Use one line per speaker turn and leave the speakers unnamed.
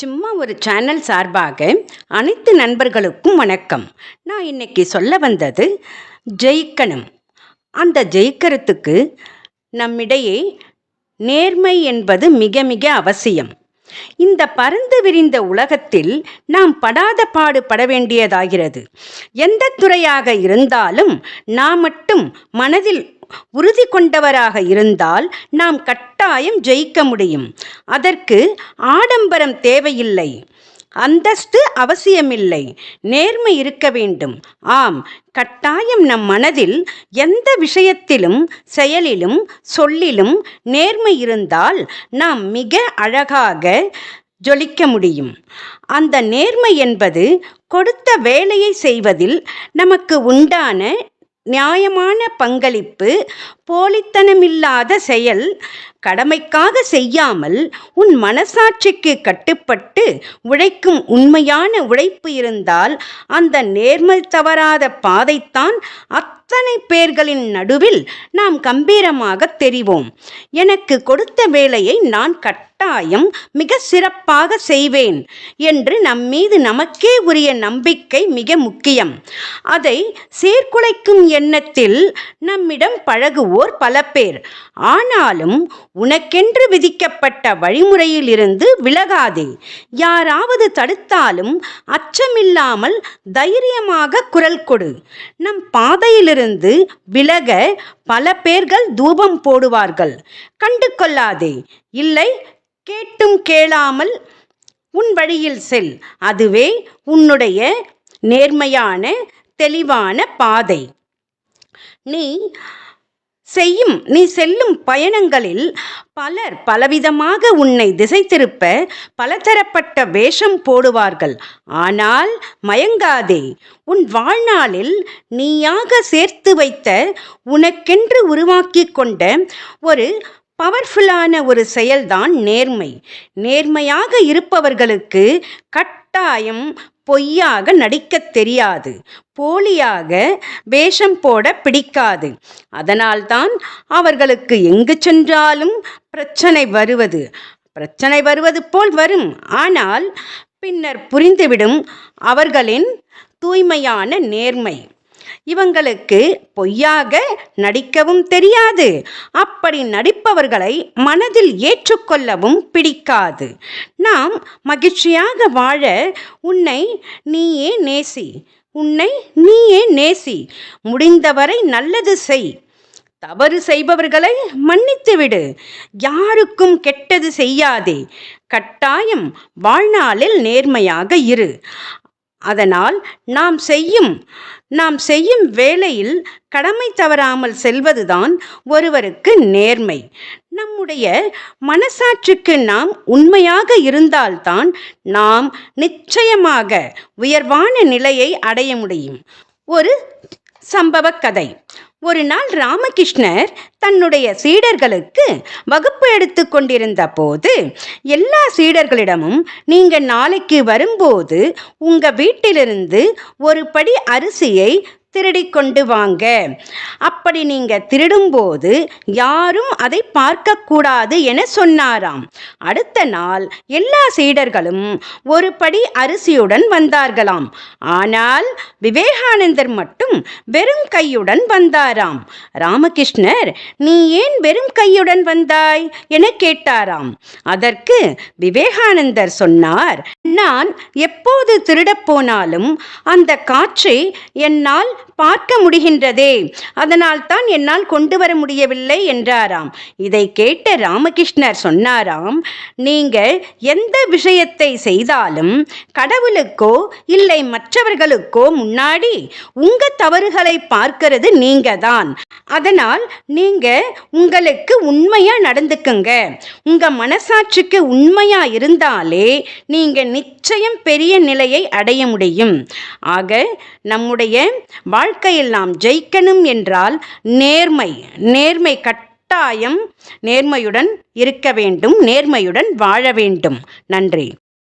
சும்மா ஒரு சேனல் சார்பாக அனைத்து நண்பர்களுக்கும் வணக்கம். நான் இன்னைக்கு சொல்ல வந்தது ஜெயிக்கணும். அந்த ஜெயிக்கிறதுக்கு நம்மிடையே நேர்மை என்பது மிக மிக அவசியம். இந்த பறந்து விரிந்த உலகத்தில் நாம் படாத பாடு பட வேண்டியதாகிறது. எந்த துறையாக இருந்தாலும் நாம் மட்டும் மனதில் உறுதி கொண்டவராக இருந்தால் நாம் கட்டாயம் ஜெயிக்க முடியும். அதற்கு ஆடம்பரம் தேவையில்லை. அந்தஸ்து அவசியமில்லை. நேர்மை இருக்க வேண்டும். ஆம் கட்டாயம் நம் மனதில் எந்த விஷயத்திலும் செயலிலும் சொல்லிலும் நேர்மை இருந்தால் நாம் மிக அழகாக ஜொலிக்க முடியும். அந்த நேர்மை என்பது கொடுத்த வேலையை செய்வதில் நமக்கு உண்டான நியாயமான பங்களிப்பு போலித்தனமில்லாத செயல் கடமைக்காக செய்யாமல் உன் மனசாட்சிக்கு கட்டுப்பட்டு உழைக்கும் உண்மையான உழைப்பு இருந்தால் அந்த நேர்மல் தவறாத பாதைத்தான் அத்தனை பேர்களின் நடுவில் நாம் கம்பீரமாக தெரிவோம். எனக்கு கொடுத்த வேலையை நான் கட்டாயம் மிக சிறப்பாக செய்வேன் என்று நம்மீது நமக்கே உரிய நம்பிக்கை மிக முக்கியம். அதை சீர்குலைக்கும் எண்ணத்தில் நம்மிடம் பழகுவோர் பல பேர். ஆனாலும் உனக்கென்று விதிக்கப்பட்ட வழிமுறையில் இருந்து விலகாதே. யாராவது தடுத்தாலும் அச்சமில்லாமல் தைரியமாக குரல் கொடு. நம் பாதையிலிருந்து விலக பல பேர்கள் தூபம் போடுவார்கள். கண்டு கொள்ளாதே இல்லை கேட்டும் கேளாமல் உன் வழியில் செல். அதுவே உன்னுடைய நேர்மையான தெளிவான பாதை. நீ செய்யும் நீ செல்லும் பயணங்களில் பலர் பலவிதமாக உன்னை திசை திருப்ப பலதரப்பட்ட வேஷம் போடுவார்கள். ஆனால் மயங்காதே உன் வாழ்நாளில் நீயாக சேர்த்து வைத்த உனக்கென்று உருவாக்கி கொண்ட ஒரு பவர்ஃபுல்லான ஒரு செயல்தான் நேர்மை. நேர்மையாக இருப்பவர்களுக்கு கட்டாயம் பொய்யாக நடிக்கத் தெரியாது. போலியாக வேஷம் போட பிடிக்காது. அதனால்தான் அவர்களுக்கு எங்கு சென்றாலும் பிரச்சனை வருவது. பிரச்சனை வருவது போல் வரும். ஆனால் பின்னர் புரிந்துவிடும் அவர்களின் தூய்மையான நேர்மை. இவங்களுக்கு பொய்யாக நடிக்கவும் தெரியாது. அப்படி நடிப்பவர்களை மனதில் ஏற்றுக்கொள்ளவும் பிடிக்காது. நாம் மகிழ்ச்சியாக வாழ உன்னை நீயே நேசி உன்னை நீயே நேசி முடிந்தவரை நல்லது செய். தவறு செய்பவர்களை மன்னித்துவிடு யாருக்கும் கெட்டது செய்யாதே. கட்டாயம் வாழ்நாளில் நேர்மையாக இரு. அதனால் நாம் செய்யும் நாம் செய்யும் வேலையில் கடமை தவறாமல் செல்வதுதான் ஒருவருக்கு நேர்மை. நம்முடைய மனசாட்சிக்கு நாம் உண்மையாக இருந்தால்தான் நாம் நிச்சயமாக உயர்வான நிலையை அடைய முடியும். ஒரு சம்பவ கதை ஒரு நாள் ராமகிருஷ்ணர் தன்னுடைய சீடர்களுக்கு வகுப்பு எடுத்து கொண்டிருந்த போது எல்லா சீடர்களிடமும் நீங்க நாளைக்கு வரும்போது உங்க வீட்டிலிருந்து ஒரு படி அரிசியை திருடி கொண்டு வாங்க. அப்படி நீங்க திருடும்போது யாரும் அதை பார்க்கக்கூடாது என சொன்னாராம். அடுத்த நாள் எல்லா சீடர்களும் ஒரு படி அரிசியுடன் வந்தார்களாம். ஆனால் விவேகானந்தர் மட்டும் வெறும் கையுடன் வந்தாராம். ராமகிருஷ்ணர் நீ ஏன் வெறும் கையுடன் வந்தாய்? என கேட்டாராம். அதற்கு விவேகானந்தர் சொன்னார் நான் எப்போது திருடப் போனாலும் அந்த காற்றை என்னால் பார்க்க முடிகின்றதே. அதனால் தான் என்னால் கொண்டு வர முடியவில்லை என்றாராம். இதை கேட்ட ராமகிருஷ்ணர் சொன்னாராம் நீங்கள் எந்த விஷயத்தை செய்தாலும் கடவுளுக்கோ இல்லை மற்றவர்களுக்கோ முன்னாடி உங்க தவறுகளை பார்க்கிறது நீங்க தான் அதனால் நீங்க உங்களுக்கு உண்மையா நடந்துக்குங்க. உங்க மனசாட்சிக்கு உண்மையா இருந்தாலே நீங்க நிச்சயம் பெரிய நிலையை அடைய முடியும். ஆக நம்முடைய வாழ்க்கையில் நாம் ஜெயிக்கணும் என்றால் நேர்மை நேர்மை கட்டாயம் நேர்மையுடன் இருக்க வேண்டும் நேர்மையுடன் வாழ வேண்டும். நன்றி.